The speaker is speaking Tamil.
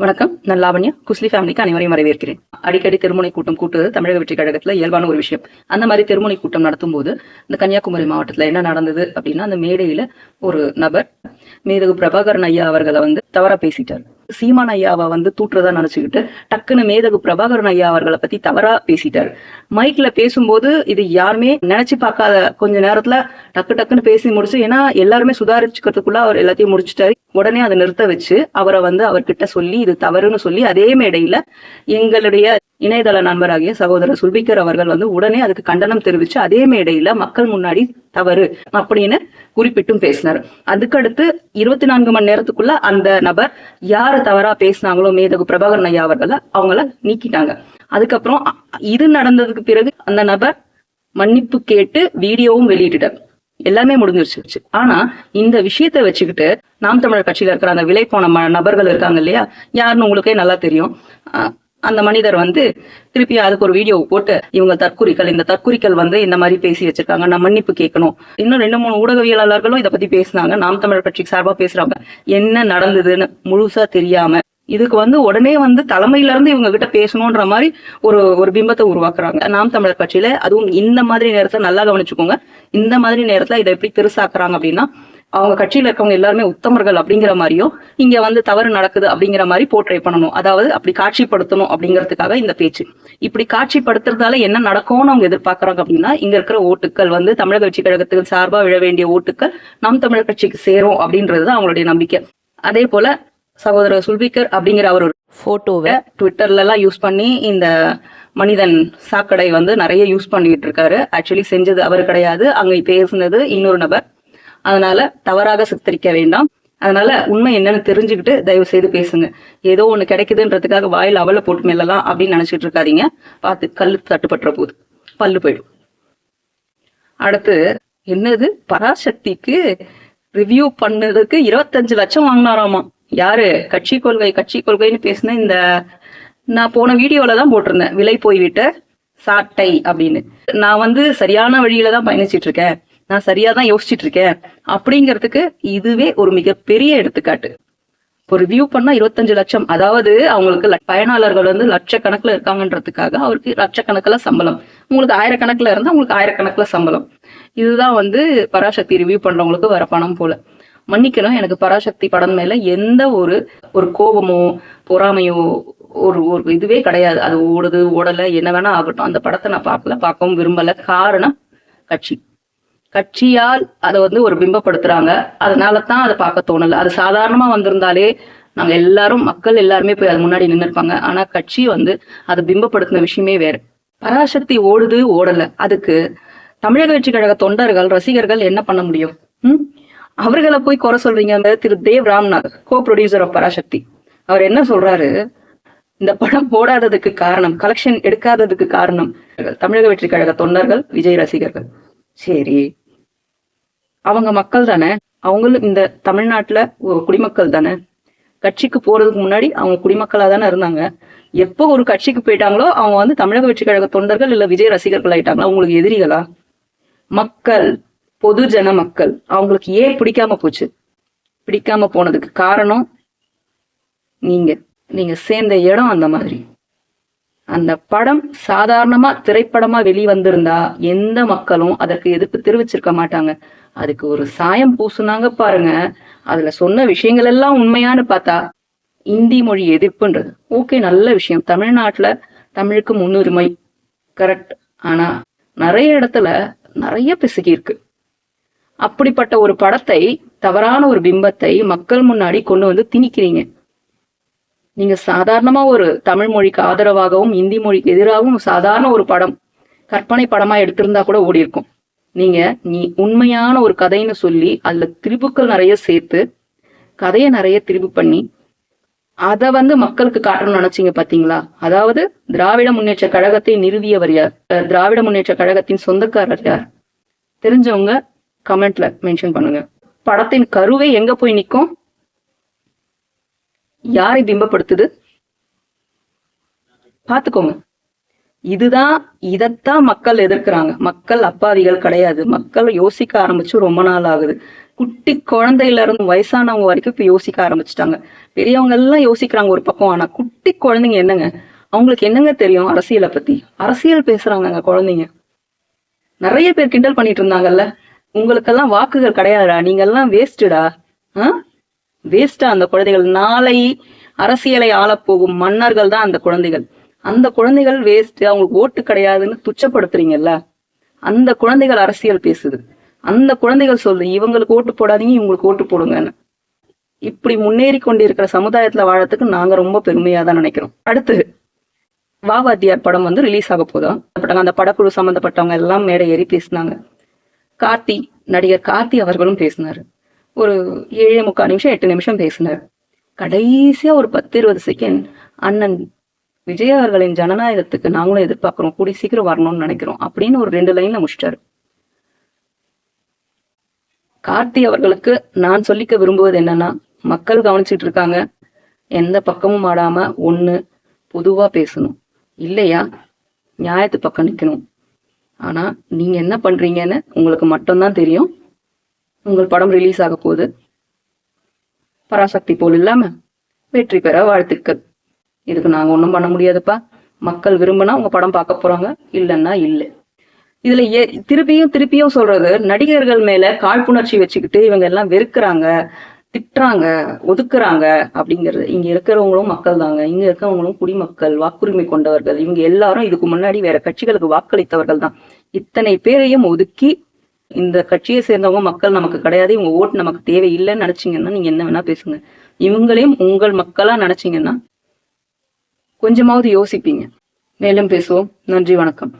வணக்கம். நான் லாவண்யா. குஸ்லி ஃபேமிலிக்கு அனைவரையும் வரவேற்கிறேன். அடிக்கடி திருமுனை கூட்டம் கூட்டுறது தமிழக வெற்றி கழகத்துல இயல்பான ஒரு விஷயம். அந்த மாதிரி திருமுனை கூட்டம் நடத்தும் போது இந்த கன்னியாகுமரி மாவட்டத்துல என்ன நடந்தது அப்படின்னா அந்த மேடையில ஒரு நபர் மேதகு பிரபாகரன் ஐயா அவர்களை வந்து தவறா பேசிட்டார். சீமான் ஐயாவை வந்து தூற்றுறதா நினைச்சுக்கிட்டு டக்குன்னு மேதகு பிரபாகரன் ஐயா அவர்களை பத்தி தவறா பேசிட்டார். மைக்ல பேசும்போது இது யாருமே நினைச்சு பார்க்காத கொஞ்ச நேரத்துல டக்கு டக்குன்னு பேசி முடிச்சு ஏன்னா எல்லாருமே சுதாரிச்சுக்கிறதுக்குள்ள அவர் எல்லாத்தையும் முடிச்சுட்டாரு. உடனே அதை நிறுத்த வச்சு அவரை வந்து அவர்கிட்ட சொல்லி இது தவறுன்னு சொல்லி அதே மேடையில எங்களுடைய இணையதள நண்பராகிய சகோதரர் சுல்பிக்கர் அவர்கள் வந்து உடனே அதுக்கு கண்டனம் தெரிவிச்சு அதே மேடையில மக்கள் முன்னாடி தவறு அப்படின்னு குறிப்பிட்டும் பேசினார். அதுக்கடுத்து இருபத்தி நான்கு மணி நேரத்துக்குள்ள அந்த நபர் யாரு தவறா பேசினாங்களோ மேதகு பிரபாகரன் ஐயா அவர்கள அவங்கள நீக்கிட்டாங்க. அதுக்கப்புறம் இது நடந்ததுக்கு பிறகு அந்த நபர் மன்னிப்பு கேட்டு வீடியோவும் வெளியிட்டுட்டார். எல்லாமே முடிஞ்சிருச்சு. ஆனா இந்த விஷயத்தை வச்சுக்கிட்டு நாம் தமிழர் கட்சியில இருக்கிற அந்த விலை போன ம- நபர்கள் இருக்காங்க இல்லையா? யாருன்னு உங்களுக்கே நல்லா தெரியும். அந்த மனிதர் வந்து திருப்பி அதுக்கு ஒரு வீடியோ போட்டு இவங்க தற்குறிகள் இந்த தற்குறிகள் வந்து இந்த மாதிரி பேசி வச்சிருக்காங்க. நான் மன்னிப்பு கேட்கணும். இன்னும் ரெண்டு மூணு ஊடகவியலாளர்களும் இதை பத்தி பேசினாங்க. நாம் தமிழர் கட்சிக்கு சார்பா பேசுறாங்க என்ன நடந்ததுன்னு முழுசா தெரியாம இதுக்கு வந்து உடனே வந்து தலைமையில இருந்து இவங்க கிட்ட பேசணும்ன்ற மாதிரி ஒரு ஒரு பிம்பத்தை உருவாக்குறாங்க. நாம் தமிழர் கட்சியில அதுவும் இந்த மாதிரி நேரத்தை நல்லா கவனிச்சுக்கோங்க. இந்த மாதிரி நேரத்துல இதை எப்படி பெருசாக்குறாங்க அப்படின்னா அவங்க கட்சியில இருக்கவங்க எல்லாருமே உத்தமர்கள் அப்படிங்கிற மாதிரியும் இங்க வந்து தவறு நடக்குது அப்படிங்கிற மாதிரி போர்ட்ரே பண்ணணும். அதாவது அப்படி காட்சிப்படுத்தணும் அப்படிங்கிறதுக்காக இந்த பேச்சு. இப்படி காட்சிப்படுத்துறதால என்ன நடக்கும்னு அவங்க எதிர்பார்க்கறாங்க அப்படின்னா இங்க இருக்கிற ஓட்டுக்கள் வந்து தமிழக கட்சி கழகத்துக்கு சார்பா விழ வேண்டிய ஓட்டுக்கள் நாம் தமிழர் கட்சிக்கு சேரும் அப்படின்றது தான் அவங்களுடைய நம்பிக்கை. அதே போல சகோதரர் சுல்பிக்கர் அப்படிங்கிற அவர் ஒரு போட்டோவை ட்விட்டர்ல எல்லாம் யூஸ் பண்ணி இந்த மனிதன் சாக்கடை வந்து நிறைய யூஸ் பண்ணிட்டு இருக்காரு. ஆக்சுவலி செஞ்சது அவர் கிடையாது. அங்க பேசுனது இன்னொரு நபர். அதனால தவறாக சித்தரிக்க வேண்டாம். அதனால உண்மை என்னன்னு தெரிஞ்சுக்கிட்டு தயவு செய்து பேசுங்க. ஏதோ ஒண்ணு கிடைக்குதுன்றதுக்காக வாயில் அவளை போட்டு மெல்லலாம் அப்படின்னு நினைச்சிட்டு இருக்காதீங்க. பார்த்து கல்லு தட்டுப்பட்டுற போது பல்லு போயிடும். அடுத்து என்னது? பராசக்திக்கு ரிவ்யூ பண்ணதுக்கு இருபத்தஞ்சு லட்சம் வாங்கினாராமா? யாரு? கட்சி கொள்கை கட்சி கொள்கைன்னு பேசின இந்த நான் போன வீடியோல தான் போட்டிருந்தேன். விலை போய்விட்ட சாட்டை அப்படின்னு. நான் வந்து சரியான வழியில தான் பயணிச்சிட்டு இருக்கேன். நான் சரியா தான் யோசிச்சிட்டு இருக்கேன் அப்படிங்கிறதுக்கு இதுவே ஒரு மிகப்பெரிய எடுத்துக்காட்டு. இப்போ ரிவ்யூ பண்ணா இருபத்தஞ்சு லட்சம். அதாவது அவங்களுக்கு பயனாளர்கள் வந்து லட்சக்கணக்கில் இருக்காங்கன்றதுக்காக அவருக்கு லட்சக்கணக்கில் சம்பளம். உங்களுக்கு ஆயிரக்கணக்கில் இருந்தால் உங்களுக்கு ஆயிரக்கணக்கில் சம்பளம். இதுதான் வந்து பராசக்தி ரிவ்யூ பண்றவங்களுக்கு வர பணம் போல. மன்னிக்கணும் எனக்கு பராசக்தி படம் மேல எந்த ஒரு ஒரு கோபமோ பொறாமையோ ஒரு ஒரு இதுவே கிடையாது. அது ஓடுது ஓடலை என்ன வேணா ஆகட்டும். அந்த படத்தை நான் பார்க்கல பார்க்கவும் விரும்பல. காரணம் கட்சி. கட்சியால் அதை வந்து ஒரு பிம்பப்படுத்துறாங்க. அதனால தான் அதை பார்க்க தோணல. அது சாதாரணமா வந்திருந்தாலே நாங்க எல்லாரும் மக்கள் எல்லாருமே போய் அது முன்னாடி நின்னுருப்பாங்க. ஆனா கட்சி வந்து அதை பிம்பப்படுத்தின விஷயமே வேற. பராசக்தி ஓடுது ஓடல. அதுக்கு தமிழக வெற்றி கழக தொண்டர்கள் ரசிகர்கள் என்ன பண்ண முடியும்? ம்? அவர்களை போய் குறை சொல்றீங்க அந்த Thiru. Dev Ramnath co producer of Parasakthi. அவர் என்ன சொல்றாரு? இந்த படம் போடாததுக்கு காரணம் கலெக்ஷன் எடுக்காததுக்கு காரணம் தமிழக வெற்றி கழக தொண்டர்கள் விஜய் ரசிகர்கள். சரி அவங்க மக்கள் தானே? அவங்களும் இந்த தமிழ்நாட்டுல குடிமக்கள் தானே? கட்சிக்கு போறதுக்கு முன்னாடி அவங்க குடிமக்களா தானே இருந்தாங்க. எப்போ ஒரு கட்சிக்கு போயிட்டாங்களோ அவங்க வந்து தமிழக வெற்றி கழக தொண்டர்கள் இல்ல விஜய் ரசிகர்கள் ஆயிட்டாங்களா? அவங்களுக்கு எதிரிகளா? மக்கள் பொதுஜன மக்கள் அவங்களுக்கு ஏன் பிடிக்காம போச்சு? பிடிக்காம போனதுக்கு காரணம் நீங்க. நீங்க சேர்ந்த இடம் அந்த மாதிரி. அந்த படம் சாதாரணமா திரைப்படமா வெளிவந்திருந்தா எந்த மக்களும் அதற்கு எதிர்ப்பு தெரிவிச்சிருக்க மாட்டாங்க. அதுக்கு ஒரு சாயம் பூசுனாங்க பாருங்க. அதுல சொன்ன விஷயங்கள் எல்லாம் உண்மையானு பார்த்தா இந்தி மொழி எதிர்ப்புன்றது. ஓகே நல்ல விஷயம். தமிழ்நாட்டுல தமிழுக்கு முன்னுரிமை. கரெக்ட். ஆனா நிறைய இடத்துல நிறைய பிசுகி இருக்கு அப்படிப்பட்ட ஒரு படத்தை தவறான ஒரு பிம்பத்தை மக்கள் முன்னாடி கொண்டு வந்து திணிக்கிறீங்க. நீங்க சாதாரணமா ஒரு தமிழ் மொழிக்கு ஆதரவாகவும் இந்தி மொழிக்கு எதிராகவும் சாதாரண ஒரு படம் கற்பனை படமா எடுத்திருந்தா கூட ஓடி இருக்கும். நீங்க நீ உண்மையான ஒரு கதைன்னு சொல்லி அதுல திரிபுக்கள் நிறைய சேர்த்து கதையை நிறைய திரிபு பண்ணி அதை வந்து மக்களுக்கு காட்டணும்னு நினைச்சீங்க பாத்தீங்களா? அதாவது திராவிட முன்னேற்ற கழகத்தை நிறுவியவர் யார்? திராவிட முன்னேற்ற கழகத்தின் சொந்தக்காரர் யார்? தெரிஞ்சவங்க கமெண்ட்ல மென்ஷன் பண்ணுங்க. படத்தின் கருவை எங்க போய் நிற்கும் யாரை பிம்பப்படுத்துது? பாத்துக்கோங்க இதுதான் இதைத்தான் மக்கள் எதிர்க்கிறாங்க. மக்கள் அப்பாவிகள் கிடையாது. மக்கள் யோசிக்க ஆரம்பிச்சு ரொம்ப நாள் ஆகுது. குட்டி குழந்தையில இருந்து வயசானவங்க வரைக்கும் இப்ப யோசிக்க ஆரம்பிச்சிட்டாங்க. பெரியவங்க எல்லாம் யோசிக்கிறாங்க ஒரு பக்கம். ஆனா குட்டி குழந்தைங்க என்னங்க? அவங்களுக்கு என்னங்க தெரியும் அரசியலை பத்தி? அரசியல் பேசுறாங்கங்க குழந்தைங்க. நிறைய பேர் கிண்டல் பண்ணிட்டு இருந்தாங்கல்ல. உங்களுக்கெல்லாம் வாக்குகள் கிடையாதுடா. நீங்க எல்லாம் வேஸ்டுடா வேஸ்டா அந்த குழந்தைகள் நாளை அரசியலை ஆளப்போகும் மன்னர்கள் தான் அந்த குழந்தைகள். அந்த குழந்தைகள் வேஸ்ட் அவங்களுக்கு ஓட்டு கிடையாதுன்னு துச்சப்படுத்துறீங்கல்ல? அந்த குழந்தைகள் அரசியல் பேசுது. அந்த குழந்தைகள் சொல்லுது இவங்களுக்கு ஓட்டு போடாதீங்க இவங்களுக்கு ஓட்டு போடுங்கன்னு. இப்படி முன்னேறி கொண்டிருக்கிற சமுதாயத்துல வாழறதுக்கு நாங்க ரொம்ப பெருமையா தான் நினைக்கிறோம். அடுத்து வாவாத்தியார் படம் வந்து ரிலீஸ் ஆக போதும் அந்த படக்குழு சம்பந்தப்பட்டவங்க எல்லாம் மேடை ஏறி பேசினாங்க. கார்த்தி நடிகர் கார்த்தி அவர்களும் பேசினாரு. ஒரு ஏழு முக்கால் நிமிஷம் எட்டு நிமிஷம் பேசினார். கடைசியா ஒரு பத்து இருபது செகண்ட் அண்ணன் விஜய் அவர்களின் ஜனநாயகத்துக்கு நாங்களும் எதிர்பார்க்குறோம். கூடி சீக்கிரம் வரணும்னு நினைக்கிறோம் அப்படின்னு ஒரு ரெண்டு லைனில் முடிச்சிட்டாரு. கார்த்தி அவர்களுக்கு நான் சொல்லிக்க விரும்புவது என்னன்னா மக்கள் கவனிச்சிட்டு இருக்காங்க. எந்த பக்கமும் ஆடாம ஒன்று பொதுவாக பேசணும். இல்லையா? நியாயத்து பக்கம் நிற்கணும் ஆனா நீங்கள் என்ன பண்றீங்கன்னு உங்களுக்கு மட்டும்தான் தெரியும். உங்கள் படம் ரிலீஸ் ஆக போகுது பராசக்தி போல் இல்லாம வெற்றி பெற வாழ்த்துக்கள். இதுக்கு நாங்க ஒன்றும் பண்ண முடியாதுப்பா. மக்கள் விரும்பினா உங்க படம் பார்க்க போறாங்க இல்லைன்னா இல்லை. இதுல ஏ திருப்பியும் திருப்பியும் சொல்றது நடிகர்கள் மேல காழ்ப்புணர்ச்சி வச்சுக்கிட்டு இவங்க எல்லாம் வெறுக்கிறாங்க திட்டுறாங்க ஒதுக்குறாங்க அப்படிங்கிறது. இங்க இருக்கிறவங்களும் மக்கள் தாங்க. இங்க இருக்கிறவங்களும் குடிமக்கள் வாக்குரிமை கொண்டவர்கள். இவங்க எல்லாரும் இதுக்கு முன்னாடி வேற கட்சிகளுக்கு வாக்களித்தவர்கள் தான். இத்தனை பேரையும் ஒதுக்கி இந்த கட்சியை சேர்ந்தவங்க மக்கள் நமக்கு கிடையாது இவங்க ஓட்டு நமக்கு தேவையில்லைன்னு நினைச்சீங்கன்னா நீங்க என்ன வேணா பேசுங்க. இவங்களையும் உங்கள் மக்களா நினைச்சீங்கன்னா கொஞ்சமாவது யோசிப்பீங்க. மேலும் பேசுவோம். நன்றி வணக்கம்.